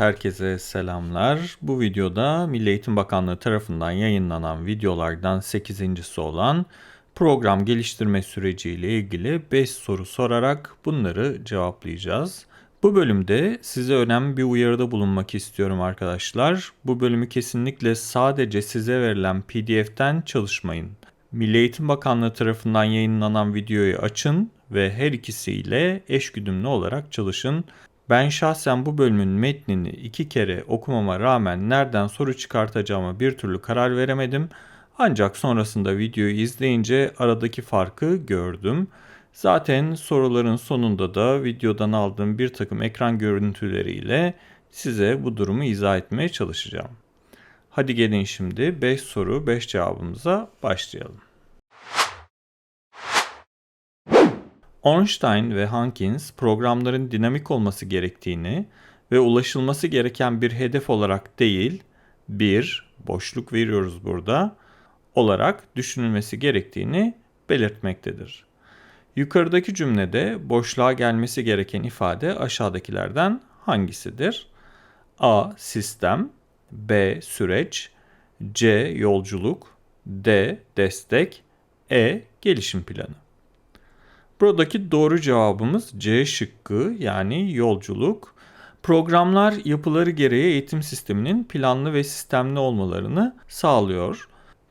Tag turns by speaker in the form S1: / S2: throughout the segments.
S1: herkese selamlar. Bu videoda Milli Eğitim Bakanlığı tarafından yayınlanan videolardan 8.si olan program geliştirme süreci ile ilgili 5 soru sorarak bunları cevaplayacağız. Bu bölümde size önemli bir uyarıda bulunmak istiyorum arkadaşlar. Bu bölümü kesinlikle sadece size verilen PDF'ten çalışmayın. Milli Eğitim Bakanlığı tarafından yayınlanan videoyu açın ve her ikisiyle eşgüdümlü olarak çalışın. Ben şahsen bu bölümün metnini iki kere okumama rağmen nereden soru çıkartacağıma bir türlü karar veremedim. Ancak sonrasında videoyu izleyince aradaki farkı gördüm. Zaten soruların sonunda da videodan aldığım bir takım ekran görüntüleriyle size bu durumu izah etmeye çalışacağım. Hadi gelin şimdi 5 soru 5 cevabımıza başlayalım. Ornstein ve Hankins programların dinamik olması gerektiğini ve ulaşılması gereken bir hedef olarak değil, bir boşluk veriyoruz burada olarak düşünülmesi gerektiğini belirtmektedir. Yukarıdaki cümlede boşluğa gelmesi gereken ifade aşağıdakilerden hangisidir? A. Sistem B. Süreç C. Yolculuk D. Destek E. Gelişim planı Buradaki doğru cevabımız C şıkkı yani yolculuk. Programlar yapıları gereği eğitim sisteminin planlı ve sistemli olmalarını sağlıyor.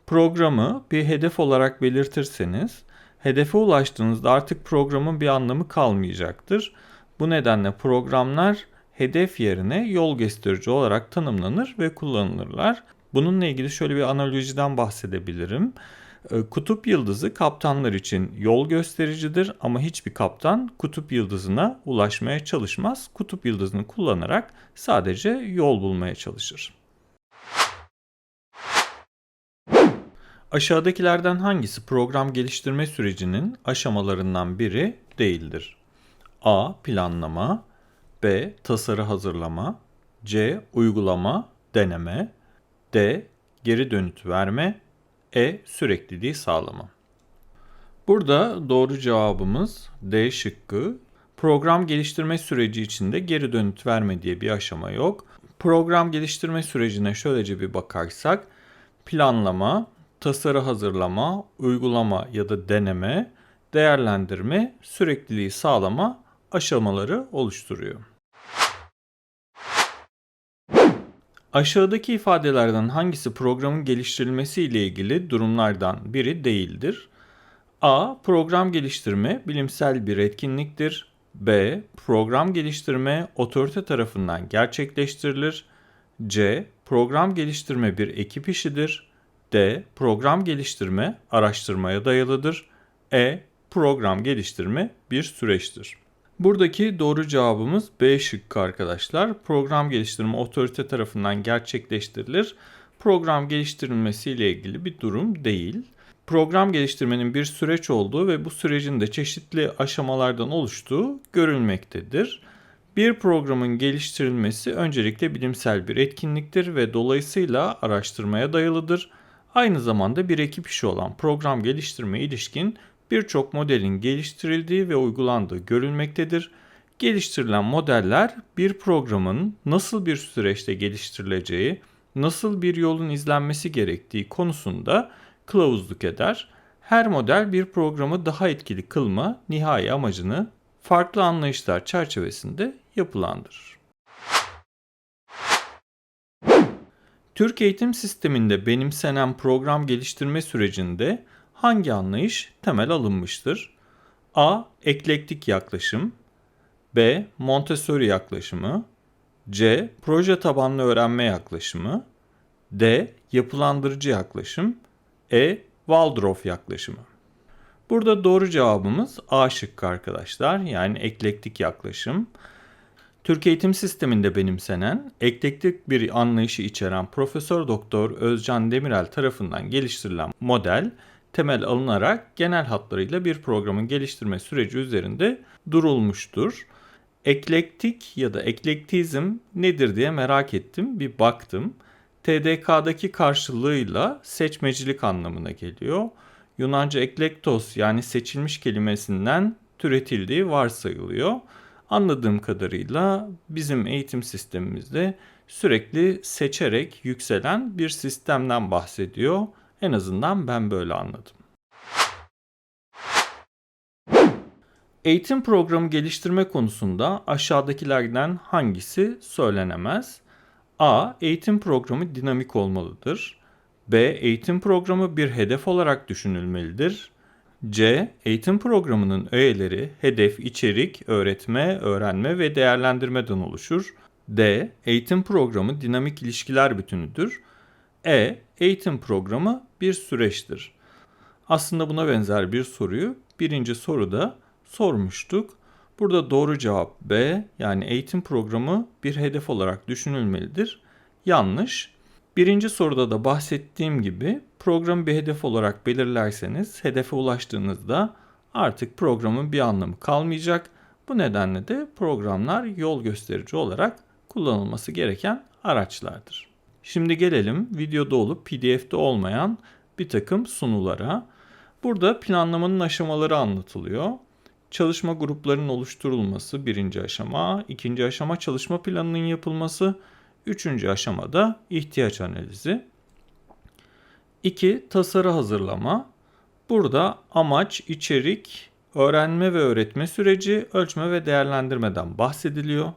S1: Programı bir hedef olarak belirtirseniz, hedefe ulaştığınızda artık programın bir anlamı kalmayacaktır. Bu nedenle programlar hedef yerine yol gösterici olarak tanımlanır ve kullanılırlar. Bununla ilgili şöyle bir analojiden bahsedebilirim. Ee, kutup yıldızı kaptanlar için yol göstericidir ama hiçbir kaptan kutup yıldızına ulaşmaya çalışmaz. Kutup yıldızını kullanarak sadece yol bulmaya çalışır. Aşağıdakilerden hangisi program geliştirme sürecinin aşamalarından biri değildir? A. Planlama B. Tasarı hazırlama C. Uygulama, deneme D. Geri dönüt verme e. Sürekliliği sağlama. Burada doğru cevabımız D şıkkı. Program geliştirme süreci içinde geri dönüt verme diye bir aşama yok. Program geliştirme sürecine şöylece bir bakarsak planlama, tasarı hazırlama, uygulama ya da deneme, değerlendirme, sürekliliği sağlama aşamaları oluşturuyor. Aşağıdaki ifadelerden hangisi programın geliştirilmesi ile ilgili durumlardan biri değildir? A. Program geliştirme bilimsel bir etkinliktir. B. Program geliştirme otorite tarafından gerçekleştirilir. C. Program geliştirme bir ekip işidir. D. Program geliştirme araştırmaya dayalıdır. E. Program geliştirme bir süreçtir. Buradaki doğru cevabımız B şıkkı arkadaşlar. Program geliştirme otorite tarafından gerçekleştirilir. Program geliştirilmesi ile ilgili bir durum değil. Program geliştirmenin bir süreç olduğu ve bu sürecin de çeşitli aşamalardan oluştuğu görülmektedir. Bir programın geliştirilmesi öncelikle bilimsel bir etkinliktir ve dolayısıyla araştırmaya dayalıdır. Aynı zamanda bir ekip işi olan program geliştirme ilişkin birçok modelin geliştirildiği ve uygulandığı görülmektedir. Geliştirilen modeller bir programın nasıl bir süreçte geliştirileceği, nasıl bir yolun izlenmesi gerektiği konusunda kılavuzluk eder. Her model bir programı daha etkili kılma nihai amacını farklı anlayışlar çerçevesinde yapılandırır. Türk eğitim sisteminde benimsenen program geliştirme sürecinde hangi anlayış temel alınmıştır? A. Eklektik yaklaşım B. Montessori yaklaşımı C. Proje tabanlı öğrenme yaklaşımı D. Yapılandırıcı yaklaşım E. Waldorf yaklaşımı Burada doğru cevabımız A şıkkı arkadaşlar. Yani eklektik yaklaşım. Türk eğitim sisteminde benimsenen, eklektik bir anlayışı içeren Profesör Doktor Özcan Demirel tarafından geliştirilen model temel alınarak genel hatlarıyla bir programın geliştirme süreci üzerinde durulmuştur. Eklektik ya da eklektizm nedir diye merak ettim, bir baktım. TDK'daki karşılığıyla seçmecilik anlamına geliyor. Yunanca eklektos yani seçilmiş kelimesinden türetildiği varsayılıyor. Anladığım kadarıyla bizim eğitim sistemimizde sürekli seçerek yükselen bir sistemden bahsediyor. En azından ben böyle anladım. Eğitim programı geliştirme konusunda aşağıdakilerden hangisi söylenemez? A. Eğitim programı dinamik olmalıdır. B. Eğitim programı bir hedef olarak düşünülmelidir. C. Eğitim programının öğeleri hedef, içerik, öğretme, öğrenme ve değerlendirmeden oluşur. D. Eğitim programı dinamik ilişkiler bütünüdür. E. Eğitim programı bir süreçtir. Aslında buna benzer bir soruyu birinci soruda sormuştuk. Burada doğru cevap B yani eğitim programı bir hedef olarak düşünülmelidir. Yanlış. Birinci soruda da bahsettiğim gibi programı bir hedef olarak belirlerseniz hedefe ulaştığınızda artık programın bir anlamı kalmayacak. Bu nedenle de programlar yol gösterici olarak kullanılması gereken araçlardır. Şimdi gelelim videoda olup PDF'de olmayan bir takım sunulara. Burada planlamanın aşamaları anlatılıyor. Çalışma gruplarının oluşturulması birinci aşama, ikinci aşama çalışma planının yapılması, üçüncü aşamada ihtiyaç analizi. 2. Tasarı hazırlama. Burada amaç, içerik, öğrenme ve öğretme süreci, ölçme ve değerlendirmeden bahsediliyor.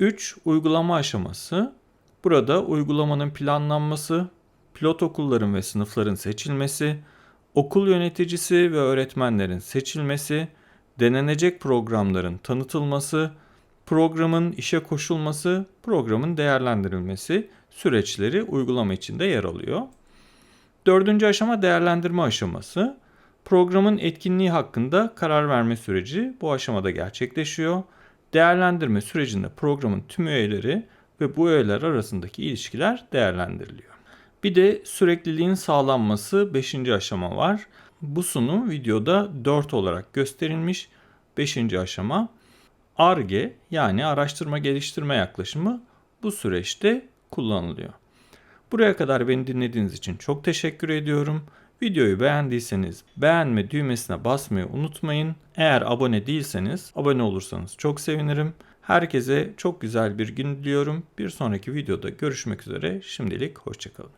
S1: 3. Uygulama aşaması. Burada uygulamanın planlanması, pilot okulların ve sınıfların seçilmesi, okul yöneticisi ve öğretmenlerin seçilmesi, denenecek programların tanıtılması, programın işe koşulması, programın değerlendirilmesi süreçleri uygulama içinde yer alıyor. Dördüncü aşama değerlendirme aşaması. Programın etkinliği hakkında karar verme süreci bu aşamada gerçekleşiyor. Değerlendirme sürecinde programın tüm üyeleri ve bu üyeler arasındaki ilişkiler değerlendiriliyor. Bir de sürekliliğin sağlanması 5. aşama var. Bu sunum videoda 4 olarak gösterilmiş 5. aşama. ARGE yani araştırma geliştirme yaklaşımı bu süreçte kullanılıyor. Buraya kadar beni dinlediğiniz için çok teşekkür ediyorum. Videoyu beğendiyseniz beğenme düğmesine basmayı unutmayın. Eğer abone değilseniz abone olursanız çok sevinirim. Herkese çok güzel bir gün diliyorum. Bir sonraki videoda görüşmek üzere. Şimdilik hoşçakalın.